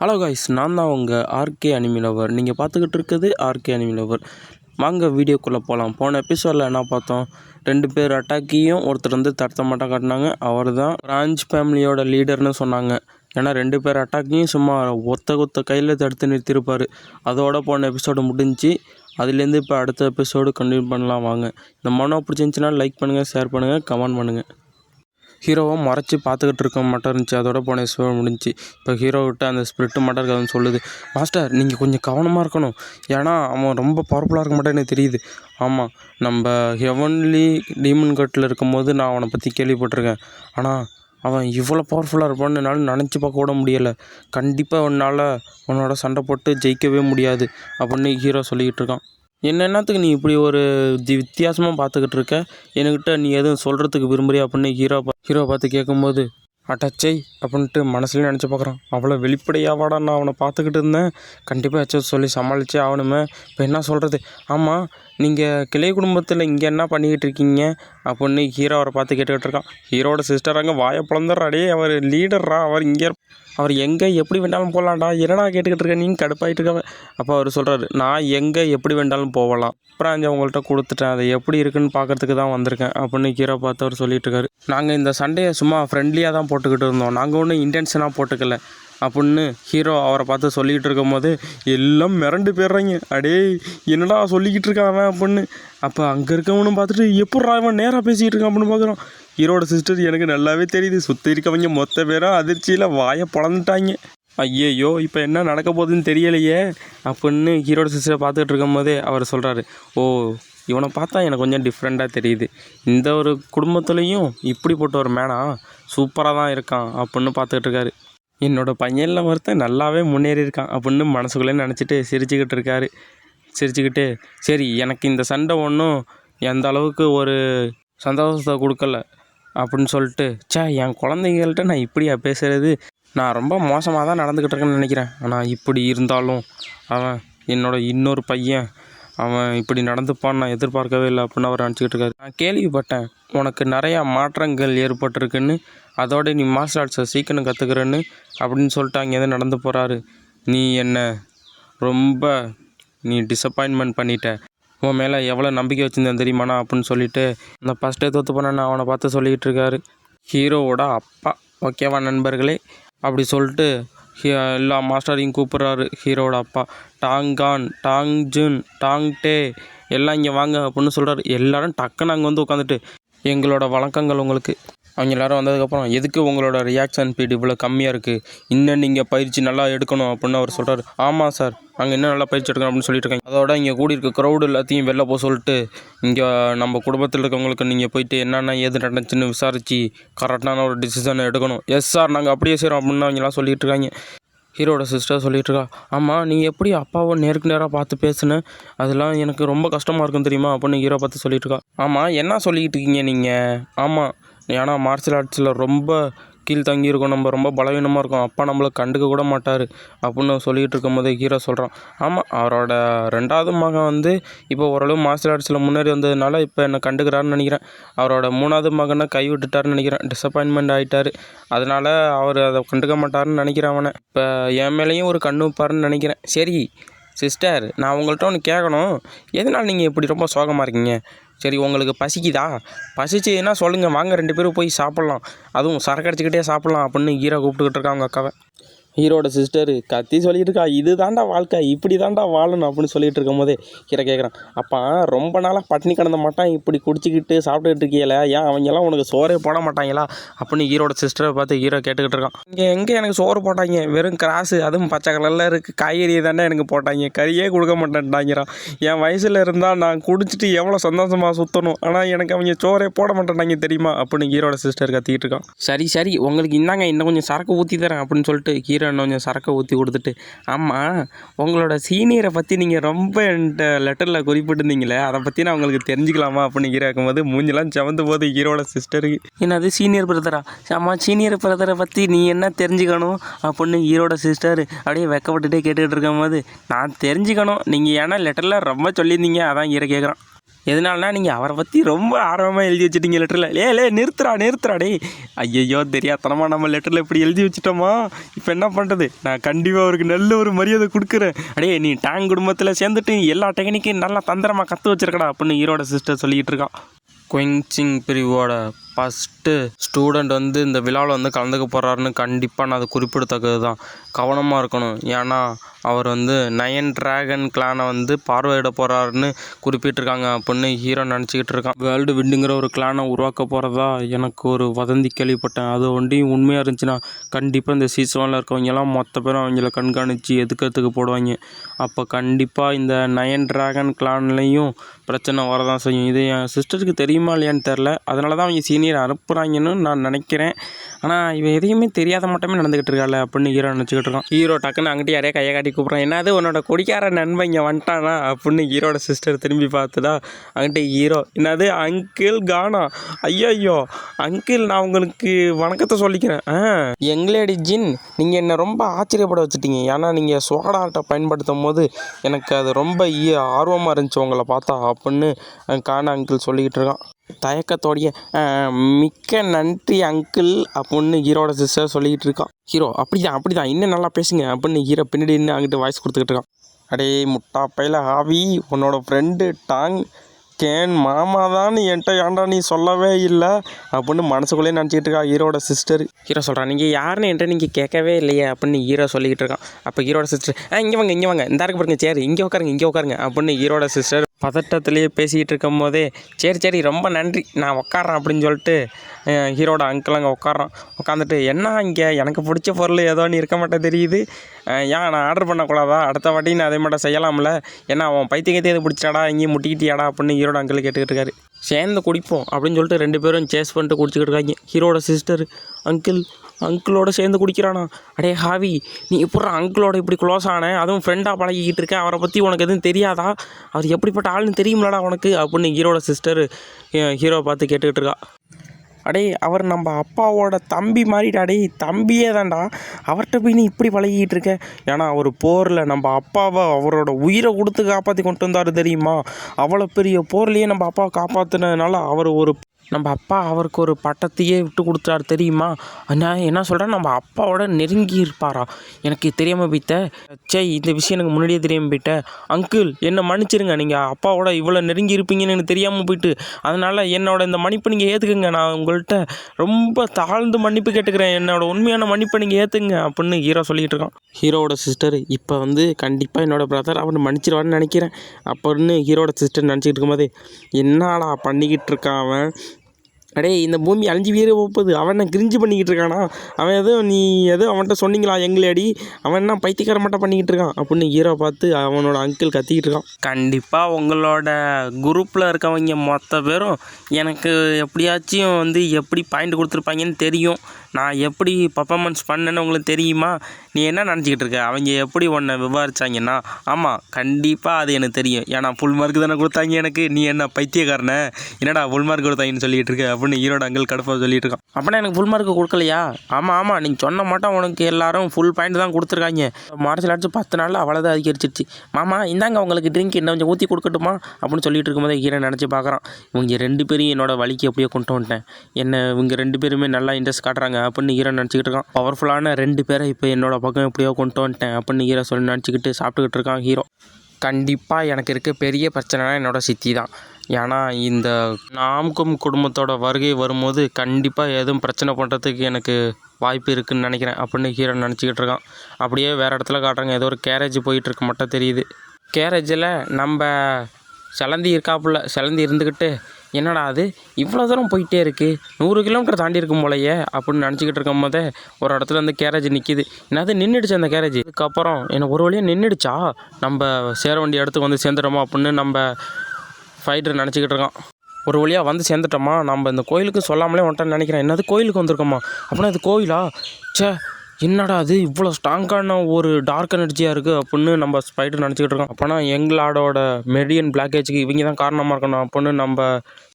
Hello guys நான் தான் உங்கள் ஆர்கே அனிமிலவர் நீங்கள் பார்த்துக்கிட்டு இருக்குது ஆர்கே அனிமிலவர் வாங்க வீடியோக்குள்ளே போகலாம் போன எபிசோடில் என்ன பார்த்தோம்? ரெண்டு பேர் அட்டாக்கியும் ஒருத்தர் வந்து தடுத்த மாட்டா காட்டினாங்க. அவர் தான் பிரான்ச் ஃபேமிலியோட லீடர்னு சொன்னாங்க. ஏன்னா ரெண்டு பேர் அட்டாக்கையும் சும்மா ஒத்த ஒத்த கையில் தடுத்து நிறுத்தியிருப்பார். அதோட போன எபிசோடு முடிஞ்சு அதுலேருந்து இப்போ அடுத்த எபிசோடு கண்டினியூ பண்ணலாம். வாங்க. இந்த மனோ பிடிச்சிருந்துச்சின்னா லைக் பண்ணுங்கள் ஷேர் பண்ணுங்கள் கமெண்ட் பண்ணுங்கள் ஹீரோவை மறைச்சி பார்த்துக்கிட்டு இருக்க மட்டும் இருந்துச்சு. அதோட போன எபிசோட் முடிஞ்சுச்சு இப்போ ஹீரோவிட்ட அந்த ஸ்பிரிட்டு மட்டும் இருக்காதுன்னு சொல்லுது. மாஸ்டர் நீங்கள் கொஞ்சம் கவனமாக இருக்கணும். ஏன்னா அவன் ரொம்ப பவர்ஃபுல்லாக இருக்க மாட்டேன்னு எனக்கு தெரியுது. ஆமாம் நம்ம ஹெவன்லி டீமன் கட்டில் இருக்கும்போது நான் அவனை பற்றி கேள்விப்பட்டிருக்கேன். ஆனால் அவன் இவ்வளோ பவர்ஃபுல்லாக இருப்பான்னு என்னால் நினச்சி பார்க்க கூட முடியலை. கண்டிப்பாக உன்னால் உன்னோட சண்டை போட்டு ஜெயிக்கவே முடியாது அப்படின்னு ஹீரோ சொல்லிக்கிட்டு இருக்கான். என்ன என்னத்துக்கு நீ இப்படி ஒரு தி வித்தியாசமாக பார்த்துக்கிட்டு இருக்க? என்கிட்ட நீ எதுவும் சொல்கிறதுக்கு விரும்புறியா அப்படின்னு ஹீரோ பா ஹீரோ பார்த்து கேட்கும்போது அட்டச்சை அப்படின்ட்டு மனசுலேயே நினச்சி பார்க்குறான் அவ்வளோ வெளிப்படையாவாடா நான் அவனை பார்த்துக்கிட்டு இருந்தேன். கண்டிப்பாக ஏதாச்சும் சொல்லி சமாளித்தே ஆகணுமே. இப்போ என்ன சொல்கிறது ஆமாம் நீங்கள் கிளை குடும்பத்தில் இங்கே என்ன பண்ணிக்கிட்டு இருக்கீங்க? அப்படின்னு ஹீரோ அவரை பார்த்து கேட்டுக்கிட்டு இருக்கான். ஹீரோட சிஸ்டர் அங்கே வாயை பிளந்துடுறாடே அவர் லீடர்ரா அவர் இங்கே அவர் எங்கே எப்படி வேண்டாலும் போகலாம்டா என்னடா கேட்டுக்கிட்டு இருக்க நீங்கள் கடுப்பாயிட்டு இருக்க. அப்போ அவர் சொல்கிறாரு நான் எங்கே எப்படி வேண்டாலும் போகலாம். அப்புறம் அஞ்சு அவங்கள்ட்ட கொடுத்துட்டேன் அது எப்படி இருக்குன்னு பார்க்கறதுக்கு தான் வந்திருக்கேன் அப்படின்னு ஹீரோ பார்த்து அவர் சொல்லிட்டு இருக்காரு. நாங்கள் இந்த சண்டையை சும்மா ஃப்ரெண்ட்லியாக தான் போட்டுக்கிட்டு இருந்தோம். நாங்கள் ஒன்றும் இன்டென்ஷனாக போட்டுக்கல. அப்படின்னு ஹீரோ அவரை பார்த்து சொல்லிக்கிட்டு இருக்கும்போது எல்லாம் மிரண்டு போயிடுறாங்க. அடே என்னடா சொல்லிக்கிட்டு இருக்கான் அவன் அப்படின்னு. அப்போ அங்கே இருக்கவனும் பார்த்துட்டு எப்பட்றா அவன் நேராக பேசிக்கிட்டு இருக்கான்? அப்படின்னு பார்க்குறான் ஹீரோட சிஸ்டர் எனக்கு நல்லாவே தெரியுது. சுற்றி இருக்கவங்க மொத்த பேரும் அதிர்ச்சியில் வாயை பொழந்துட்டாங்க ஐயையோ இப்போ என்ன நடக்க போகுதுன்னு தெரியலையே. அப்படின்னு ஹீரோட சிஸ்டரை பார்த்துக்கிட்டு இருக்கும்போதே அவர் சொல்கிறாரு ஓ இவனை பார்த்தா எனக்கு கொஞ்சம் டிஃப்ரெண்ட்டாக தெரியுது. இந்த ஒரு குடும்பத்துலேயும் இப்படிப்பட்ட ஒரு மேனா சூப்பராக தான் இருக்கான். அப்படின்னு பார்த்துக்கிட்டு இருக்காரு. என்னோடய பையனில் ஒருத்தன் நல்லாவே முன்னேறி இருக்கான் அப்படின்னு மனசுக்குள்ளே நினச்சிட்டு சிரிச்சுக்கிட்டு இருக்காரு. சிரிச்சுக்கிட்டு சரி எனக்கு இந்த சண்டை ஒன்றும் எந்த அளவுக்கு ஒரு சந்தோஷத்தை கொடுக்கல அப்படின்னு சொல்லிட்டு சே என் குழந்தைங்கள்ட்ட நான் இப்படியா பேசுகிறது நான் ரொம்ப மோசமாக தான் நடந்துக்கிட்டு இருக்கேன்னு நினைக்கிறேன். ஆனால் இப்படி இருந்தாலும் அவன் என்னோட இன்னொரு பையன் அவன் இப்படி நடந்துப்பான்னு நான் எதிர்பார்க்கவே இல்லை அப்படின்னு அவர் நினச்சிக்கிட்டு இருக்காரு. நான் கேள்விப்பட்டேன் உனக்கு நிறையா மாற்றங்கள் ஏற்பட்டிருக்குன்னு அதோட நீ மார்ஷல் ஆர்ட்ஸை சீக்கிரம் கற்றுக்கிறேன்னு அப்படின்னு சொல்லிட்டு அங்கேருந்து நடந்து போகிறாரு நீ என்ன ரொம்ப நீ டிசப்பாயின்மெண்ட் பண்ணிட்ட. உன் மேலே எவ்வளோ நம்பிக்கை வச்சுருந்தேன் தெரியுமாண்ணா அப்படின்னு சொல்லிட்டு இந்த ஃபஸ்ட்டே தோற்று போனேன்னு அவனை பார்த்து சொல்லிக்கிட்டு இருக்காரு. ஹீரோவோட அப்பா ஓகேவா நண்பர்களே? அப்படி சொல்லிட்டு எல்லா மாஸ்டரையும் கூப்பிட்றாரு ஹீரோட அப்பா. டாங்கான் டாங் ஜுன் டாங் டே எல்லாம் இங்கே வாங்க அப்படின்னு சொல்கிறாரு எல்லாரும் டக்குன்னு அங்கே வந்து உட்காந்துட்டு எங்களோட வணக்கங்கள் உங்களுக்கு. அவங்க எல்லோரும் வந்ததுக்கப்புறம் எதுக்கு உங்களோட ரியாக்ஷன் ஸ்பீடு இவ்வளோ கம்மியாக இருக்குது இன்னும் நீங்கள் பயிற்சி நல்லா எடுக்கணும் அப்படின்னு அவர் சொல்கிறார் ஆமாம் சார் நாங்கள் இன்னும் நல்லா பயிற்சி எடுக்கணும் அப்படின்னு சொல்லிட்டு இருக்காங்க. அதோட இங்கே கூடி இருக்க க்ரௌடு எல்லாத்தையும் வெளில போக சொல்லிட்டு இங்கே நம்ம குடும்பத்தில் இருக்கவங்களுக்கு நீங்கள் போயிட்டு என்னென்ன ஏது நடந்துச்சுன்னு விசாரித்து கரெக்டான ஒரு டிசிஷனை எடுக்கணும். எஸ் சார் நாங்கள் அப்படியே செய்கிறோம் அப்படின்னு அவங்கெல்லாம் சொல்லிகிட்டு இருக்காங்க. ஹீரோட சிஸ்டர் சொல்லிகிட்ருக்கா இருக்கா ஆமாம் நீ எப்படி அப்பாவை நேருக்கு நேராக பார்த்து பேசுனேன் அதெல்லாம் எனக்கு ரொம்ப கஷ்டமாக இருக்கும் தெரியுமா? அப்படின்னு ஹீரோ பார்த்து சொல்லிகிட்ருக்கா ஆமாம் என்ன சொல்லிக்கிட்டு இருக்கீங்க நீங்கள் ஆமாம் ஏன்னா மார்ஷியல் ஆர்ட்ஸில் ரொம்ப கீழ் தங்கி இருக்கோம் நம்ம ரொம்ப பலவீனமாக இருக்கோம். அப்பா நம்மளை கண்டுக்க கூட மாட்டார் அப்படின்னு சொல்லிகிட்டு இருக்கும்போது ஹீரோ சொல்கிறான் ஆமாம் அவரோட ரெண்டாவது மகன் வந்து இப்போ ஓரளவு மார்ஷியல் ஆர்ட்ஸில் முன்னேறி வந்ததுனால இப்போ என்னை கண்டுக்கிறாருன்னு நினைக்கிறேன். அவரோட மூணாவது மகனை கை விட்டுட்டாருன்னு நினைக்கிறேன். டிசப்பாயின்மெண்ட் ஆகிட்டார் அதனால் அவர் அதை கண்டுக்க மாட்டாருன்னு நினைக்கிறேன் அவனை. இப்போ என் மேலேயும் ஒரு கண்ணு வைப்பாருன்னு நினைக்கிறேன். சரி சிஸ்டர் நான் உங்கள்கிட்ட ஒன்று கேட்கணும். எதனால் நீங்கள் இப்படி ரொம்ப சோகமாக இருக்கீங்க? சரி உங்களுக்கு பசிக்குதா? பசிச்சுன்னா சொல்லுங்கள் வாங்க ரெண்டு பேரும் போய் சாப்பிட்லாம். அதுவும் சரக்கு அடிச்சுக்கிட்டே சாப்பிட்லாம் அப்படின்னு ஹீரோ கூப்பிட்டுக்கிட்டு இருக்காங்க அக்காவை. ஹீரோட சிஸ்டரு கத்தி சொல்லிட்டு இருக்கா இது தாண்டா வாழ்க்கை இப்படி தாண்டா வாழணும் அப்படின்னு சொல்லிட்டு இருக்கும் போதே கேட்குறான். அப்பா ரொம்ப நாளாக பட்டினி கிடந்த மாட்டான் இப்படி குடிச்சிக்கிட்டு சாப்பிட்டுக்கிட்டு இருக்கீங்களே ஏன் அவங்கெல்லாம் உனக்கு சோறே போட மாட்டாங்களா? அப்படின்னு ஹீரோட சிஸ்டரை பார்த்து ஹீரோ கேட்டுக்கிட்டு இருக்கான். இங்கே எங்கே எனக்கு சோறு போட்டாங்க? வெறும் கிராஸு அதுவும் பச்சை கலரில் இருக்குது காய்கறி தானே எனக்கு போட்டாங்க. கறியே கொடுக்க மாட்டேன்ட்டாங்கிறான். என் வயசில் இருந்தால் நான் குடிச்சிட்டு எவ்வளோ சந்தோஷமாக சுற்றணும் ஆனால் எனக்கு அவங்க சோறே போட மாட்டேன்டாங்க தெரியுமா? அப்படின்னு ஹீரோட சிஸ்டர் கத்திக்கிட்டு இருக்கான். சரி சரி உங்களுக்கு இந்தாங்க இன்னும் கொஞ்சம் சரக்கு ஊற்றி தரேன் அப்படின்னு சொல்லிட்டு ஹீரோ இன்னும் கொஞ்சம் சரக்கை ஊற்றி கொடுத்துட்டு. ஆமாம் உங்களோட சீனியரை பற்றி நீங்கள் ரொம்ப என்கிட்ட லெட்டரில் குறிப்பிட்டிருந்தீங்களே அதை பற்றி நான் உங்களுக்கு தெரிஞ்சுக்கலாமா அப்படின்னு ஹீரோ இருக்கும்போது மூஞ்செல்லாம் செவந்து போகுது ஹீரோட சிஸ்டருக்கு என்னது சீனியர் பிரதரா ஆமாம் சீனியர் பிரதரை பற்றி நீ என்ன தெரிஞ்சுக்கணும் அப்படின்னு ஹீரோட சிஸ்டர் அப்படியே வெக்கப்பட்டுட்டே கேட்டுக்கிட்டு இருக்கும் போது நான் தெரிஞ்சுக்கணும். நீங்கள் ஏன்னா லெட்டரில் ரொம்ப சொல்லியிருந்தீங்க அதான் ஹீரோ கேட்குறான். எதனாலனா நீங்கள் அவரை பற்றி ரொம்ப ஆர்வமாக எழுதி வச்சிட்டீங்க லெட்டரில் லே. லே நிறுத்துறா நிறுத்துறா டே ஐயையோ தெரியாதனமா நம்ம லெட்டரில் இப்படி எழுதி வச்சிட்டோமா? இப்போ என்ன பண்ணுறது நான் கண்டிப்பாக அவருக்கு நல்ல ஒரு மரியாதை கொடுக்குறேன். அடே நீ டேங் குடும்பத்தில் சேர்ந்துட்டு எல்லா டெக்னிக்கையும் நல்லா தந்திரமாக கற்று வச்சிருக்கடா அப்படின்னு ஈரோட சிஸ்டர் சொல்லிக்கிட்டு இருக்கான் குயிங்சிங் பிரிவோட ஃபஸ்ட்டு ஸ்டூடெண்ட் வந்து இந்த விழாவில் வந்து கலந்துக்க போகிறாருன்னு கண்டிப்பாக நான் அது குறிப்பிடத்தக்கது தான் கவனமாக இருக்கணும். ஏன்னா அவர் வந்து நயன் டிராகன் கிளானை வந்து பார்வையிட போகிறாருன்னு குறிப்பிட்டிருக்காங்க. அப்படின்னு ஹீரோ நினச்சிக்கிட்டு இருக்கான் வேர்ல்டு விண்டுங்கிற ஒரு கிளானை உருவாக்க போகிறதா எனக்கு ஒரு வதந்தி கேள்விப்பட்டேன். அது ஒண்டியும் உண்மையாக இருந்துச்சுன்னா கண்டிப்பாக இந்த சீசனில் இருக்கவங்க எல்லாம் மொத்த பேரும் அவங்கள கண்காணித்து எதுக்கிறதுக்கு போடுவாங்க. அப்போ கண்டிப்பாக இந்த நயன் டிராகன் கிளான்லேயும் பிரச்சனை வரதான் செய்யும். இது என் சிஸ்டருக்கு தெரியுமா இல்லையான்னு தெரில அதனால தான் அவங்க சீனியர் அனுப்புகிறாங்கன்னு நான் நினைக்கிறேன். ஆனால் இவன் எதையுமே தெரியாத மட்டுமே நடந்துக்கிட்டு இருக்காள் அப்படின்னு ஹீரோ நினச்சிக்கிட்டு இருக்கான். ஹீரோ டக்குன்னு அங்கிட்டு யாரையா கையை காட்டி கூப்பிட்றான். என்னது உன்னோட கொடிக்கார நண்பன் இங்கே வந்துட்டானா அப்படின்னு ஹீரோட சிஸ்டர் திரும்பி பார்த்துதா அங்கிட்டு ஹீரோ என்னது அங்கிள் கானா? ஐயோ ஐயோ அங்கிள் நான் உங்களுக்கு வணக்கத்தை சொல்லிக்கிறேன். ஆ எங்களேடி ஜின் நீங்கள் என்னை ரொம்ப ஆச்சரியப்பட வச்சுட்டீங்க. ஏன்னா நீங்கள் சோடா ஆட்டை பயன்படுத்தும் போது எனக்கு அது ரொம்ப ஈ- ஆர்வமாக இருந்துச்சு உங்களை பார்த்தா அப்படின்னு கானா அங்கிள் சொல்லிக்கிட்டு இருக்கான். தயக்கத்தோடைய மிக்க நன்றி அங்கிள் அப்படின்னு ஹீரோட சிஸ்டர் சொல்லிக்கிட்டு இருக்கான் ஹீரோ அப்படிதான் அப்படிதான். இன்னும் நல்லா பேசுங்க அப்படின்னு ஹீரோ பின்னாடி நின்று அங்கிட்டு வாய்ஸ் கொடுத்துக்கிட்டு இருக்கான். அடே முட்டா பையில ஆவி உன்னோட ஃப்ரெண்டு டாங் கேன் மாமா தான் என்கிட்ட ஏன்டா நீ சொல்லவே இல்லை அப்படின்னு மனசுக்குள்ளேயே நினச்சிக்கிட்டு இருக்கா ஹீரோட சிஸ்டர் ஹீரோ சொல்கிறான் நீங்கள் யாருன்னு என்கிட்ட நீங்கள் கேட்கவே இல்லையே அப்படின்னு ஹீரோ சொல்லிக்கிட்டு இருக்கான். அப்போ ஹீரோட சிஸ்டர் ஆ இங்கே வாங்க இங்கே வாங்க. இந்த இருக்கு பாருங்க சரி இங்கே உட்காருங்க இங்கே உட்காருங்க அப்படின்னு ஹீரோட சிஸ்டர் பதட்டத்துலேயே பேசிக்கிட்டு இருக்கும் போதே சரி சரி ரொம்ப நன்றி நான் உட்காறேன் அப்படின்னு சொல்லிட்டு ஹீரோட அங்கிள் அங்கே உட்காறான் உட்காந்துட்டு என்ன இங்கே? எனக்கு பிடிச்ச பொருள் ஏதோ நீ இருக்க மாட்டேன் தெரியுது. ஏன் நான் ஆர்டர் பண்ணக்கூடாதா? அடுத்த வாட்டி நான் அதே மட்டும் செய்யலாம்ல. ஏன்னா அவன் பைத்தியத்தை எது பிடிச்சாடா இங்கேயும் முட்டிக்கிட்டியாடா? அப்படின்னு ஹீரோட அங்கிள் கேட்டுக்கிட்டு இருக்காரு. சேர்ந்து குடிப்போம் அப்படின்னு சொல்லிட்டு ரெண்டு பேரும் சேஸ் பண்ணிட்டு குடிச்சிக்கிட்டு இருக்காங்க. ஹீரோட சிஸ்டர் அங்கிள் அங்கிளோட சேர்ந்து குடிக்கிறானா? அடே ஹாவி நீ எப்படி அங்கிளோட இப்படி க்ளோஸ் ஆன? அதுவும் ஃப்ரெண்டாக பழகிக்கிட்டு இருக்க. அவரை பற்றி உனக்கு எதுவும் தெரியாதா? அவர் எப்படிப்பட்ட ஆள்னு தெரியும்லடா உனக்கு அப்படின்னு ஹீரோட சிஸ்டர் ஹீரோவை பார்த்து கேட்டுக்கிட்டு இருக்கா. அடே அவர் நம்ம அப்பாவோட தம்பி மாதிரிடா அடே தம்பியே தான்டா. அவர்கிட்ட போய் நீ இப்படி பழகிக்கிட்டு இருக்க? ஏன்னா அவர் போரில் நம்ம அப்பாவை அவரோட உயிரை கொடுத்து காப்பாற்றி கொண்டு வந்தார் தெரியுமா? அவ்வளோ பெரிய போர்லேயே நம்ம அப்பாவை காப்பாற்றினதுனால அவர் ஒரு நம்ம அப்பா அவருக்கு ஒரு பட்டத்தையே விட்டு கொடுத்தாரு தெரியுமா? நான் என்ன சொல்கிறேன் நம்ம அப்பாவோட நெருங்கி இருப்பாரா? எனக்கு தெரியாமல் போயிட்ட. சே இந்த விஷயம் எனக்கு முன்னாடியே தெரியாமல் போயிட்ட. அங்கிள் என்னை மன்னிச்சிருங்க. நீங்கள் அப்பாவோட இவ்வளோ நெருங்கி இருப்பீங்கன்னு எனக்கு தெரியாமல் போயிட்டு. அதனால் என்னோட இந்த மன்னிப்பை நீங்கள் ஏற்றுக்குங்க நான் உங்கள்கிட்ட ரொம்ப தாழ்ந்து மன்னிப்பு கேட்டுக்கிறேன். என்னோட உண்மையான மன்னிப்பை நீங்கள் ஏற்றுங்க அப்படின்னு ஹீரோ சொல்லிகிட்டு இருக்கான். ஹீரோவோட சிஸ்டர் இப்போ வந்து கண்டிப்பாக என்னோட பிரதர் அவனை மன்னிச்சிருவான்னு நினைக்கிறேன். அப்படின்னு ஹீரோட சிஸ்டர் நினச்சிக்கிட்டு இருக்கும்போதே என்னடா பண்ணிக்கிட்டு இருக்கான் அவன்? அடே இந்த பூமி அழிஞ்சு வீர போகுது அவன் என்ன கிரிஞ்சு பண்ணிக்கிட்டு இருக்கானா? அவன் எதுவும் நீ எதுவும் அவன்கிட்ட சொன்னீங்களா அடி? அவன் என்ன பைத்தியக்கார மட்டும் பண்ணிக்கிட்டு இருக்கான்? அப்படின்னு ஹீரோ பார்த்து அவனோட அங்கிள் கத்திக்கிட்டு இருக்கான். கண்டிப்பாக உங்களோட குரூப்பில் இருக்கவங்க மொத்த பேரும் எனக்கு எப்படியாச்சும் வந்து எப்படி பாயிண்ட் கொடுத்துருப்பாங்கன்னு தெரியும். நான் எப்படி பர்ஃபாமன்ஸ் பண்ணேன்னு உங்களுக்கு தெரியுமா? நீ என்ன நினச்சிக்கிட்டு இருக்க? அவங்க எப்படி உன்னை விவாரிச்சாங்கன்னா ஆமாம் கண்டிப்பாக அது எனக்கு தெரியும். ஏன்னா ஃபுல் மார்க் தானே கொடுத்தாங்க எனக்கு. நீ என்ன பைத்தியக்காரனே? என்னடா ஃபுல் மார்க் கொடுத்தாங்கன்னு சொல்லிட்டு இருக்க? அப்படின்னு ஈரோட அங்கிள் கடுப்பாக சொல்லிட்டு இருக்கான். அப்படின்னா எனக்கு ஃபுல் மார்க் கொடுக்கலையா? ஆமாம் ஆமாம் நீங்கள் சொன்ன மாட்டோம் உனக்கு எல்லாரும் ஃபுல் பாயிண்ட் தான் கொடுத்துருக்காங்க. மார்ஷல் ஆர்ட்ஸ் பத்து நாளில் அவ்வளோதான் அதிகரிச்சிருச்சு. மாமா இந்தாங்க உங்களுக்கு ட்ரிங்க் என்ன கொஞ்சம் ஊற்றி கொடுக்கட்டுமா? அப்படின்னு சொல்லிட்டு இருக்கும்போதே ஹீரோ நினச்சி பார்க்குறான் இவங்க ரெண்டு பேரையும் என்னோட வழிக்கு எப்படியோ கொண்டு வந்துட்டேன். என்ன இவங்க ரெண்டு பேருமே நல்லா இன்ட்ரெஸ்ட் காட்டுறாங்க. அப்படின்னு ஹீரோ நினச்சிக்கிட்டு இருக்கான். பவர்ஃபுல்லான ரெண்டு பேரை இப்போ என்னோட பக்கம் எப்படியோ கொண்டு வந்துட்டேன் அப்படின்னு ஹீரோ சொல்லி நினச்சிக்கிட்டு சாப்பிட்டுக்கிட்டு இருக்கான் ஹீரோ. கண்டிப்பாக எனக்கு இருக்க பெரிய பிரச்சனைனா என்னோட சித்தி தான். ஏன்னா இந்த நாம்கும் குடும்பத்தோட வருகை வரும்போது கண்டிப்பாக எதுவும் பிரச்சனை பண்ணுறதுக்கு எனக்கு வாய்ப்பு இருக்குதுன்னு நினைக்கிறேன் அப்படின்னு ஹீரோ நினச்சிக்கிட்டு இருக்கான். அப்படியே வேறு இடத்துல காட்டுறாங்க. ஏதோ ஒரு கேரேஜ் போயிட்டுருக்கு மட்டும் தெரியுது. கேரேஜில் நம்ம சிலந்தி இருக்காப்புல சிலந்தி இருந்துக்கிட்டு என்னடா அது? இவ்வளோ தூரம் போயிட்டே இருக்குது நூறு கிலோமீட்டர் தாண்டி இருக்கும் போலையே அப்படின்னு நினச்சிக்கிட்டு இருக்கும் போதே ஒரு இடத்துல வந்து கேரேஜ் நிற்கிது என்னது நின்றுடுச்சு அந்த கேரேஜ்? இதுக்கப்புறம் என்னை ஒரு வழியாக நின்றுடுச்சா நம்ம சேர வேண்டிய இடத்துக்கு வந்து சேர்ந்துட்டோமா அப்படின்னு நம்ம ஃபைட்டர் நினச்சிக்கிட்டு இருக்கான். ஒரு வழியாக வந்து சேர்ந்துட்டோமா? நம்ம இந்த கோயிலுக்கு சொல்லாமலே வந்துட்டோன்னு நினைக்கிறேன். என்னது கோயிலுக்கு வந்திருக்கோமா? அப்படின்னா இது கோயிலா? ச்சே என்னடா அது இவ்வளோ ஸ்ட்ராங்கான ஒரு டார்க் எனர்ஜியாக இருக்குது அப்படின்னு நம்ம ஸ்பைடர் நினச்சிக்கிட்டு இருக்கோம். அப்போனா எங்களாடோட மெடியன் பிளாக்கேஜுக்கு இவங்க தான் காரணமாக இருக்கணும் அப்படின்னு நம்ம